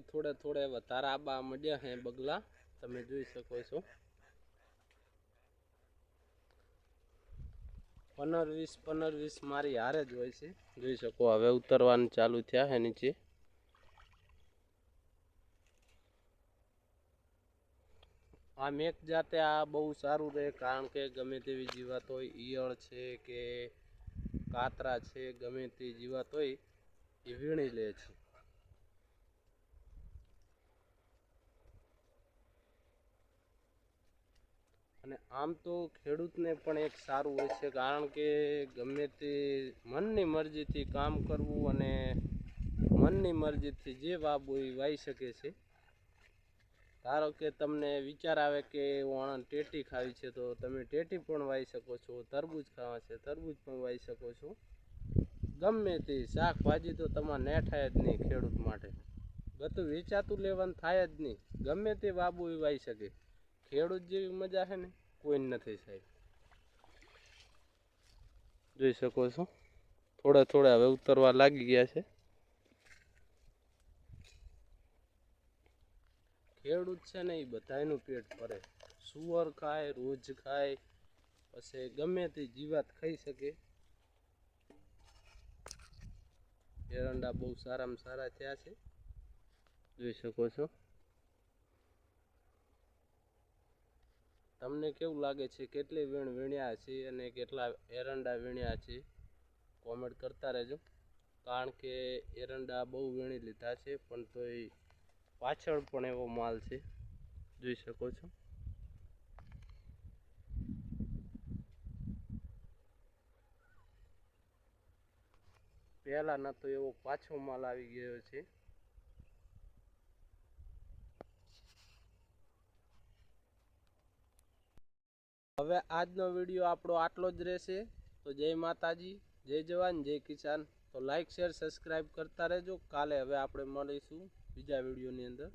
થોડે થોડે વધારે આબા મળ્યા હે બગલા. તમે જોઈ શકો છો. પંદર વીસ પંદર વીસ મારી હારે જ હોય છે. જોઈ શકો, હવે ઉતરવાનું ચાલુ થયા હે નીચે. આ મેઘ જાતે આ બહુ સારું રહે, કારણ કે ગમે તેવી જીવાત હોય, ઈયળ છે કે કાતરા છે, ગમે તે જીવાત હોય, એ વીણી લે છે. અને આમ તો ખેડૂતને પણ એક સારું હોય છે, કારણ કે ગમે તે મનની મરજીથી કામ કરવું અને મનની મરજીથી જે વાબોય એ વાવી શકે છે. ધારો કે તમને વિચાર આવે કે વણ ટેટી ખાવી છે, તો તમે ટેટી પણ વાવી શકો છો, તરબૂચ ખાવા છે, તરબૂચ પણ વાવી શકો છો. ગમે તે શાકભાજી તો તમારે ને થાય જ નહીં ખેડૂત માટે. બધું વેચાતું લેવાનું થાય જ નહીં. ગમે તે એ વાવી શકે. ખેડૂત જેવી મજા છે ને કોઈ નથી સાહેબ. જોઈ શકો છો. થોડા થોડા હવે ઉતરવા લાગી ગયા છે. ખેડૂત છે ને એ બધાયનું પેટ ભરે. સુવર ખાય, રોજ ખાય, પછી ગમે તે જીવાત ખાઈ શકે. એરંડા બહુ સારામાં સારા થયા છે. જોઈ શકો છો. તમને કેવું લાગે છે? કેટલી વીણ વીણ્યા છે અને કેટલા એરંડા વીણ્યા છે? કોમેન્ટ કરતા રહેજો. કારણ કે એરંડા બહુ વીણી લીધા છે, પણ તોય પાછળ પણ એવો માલ છે. જોઈ શકો છો. પહેલાં ના તો એવો પાછો માલ આવી ગયો છે. હવે આજનો વીડિયો આપણો આટલો જ રહેશે. તો જય માતાજી, જય જવાન, જય કિસાન. તો લાઈક શેર સબસ્ક્રાઈબ કરતા રહેજો. કાલે હવે આપણે મળીશું બીજા વિડીયોની અંદર.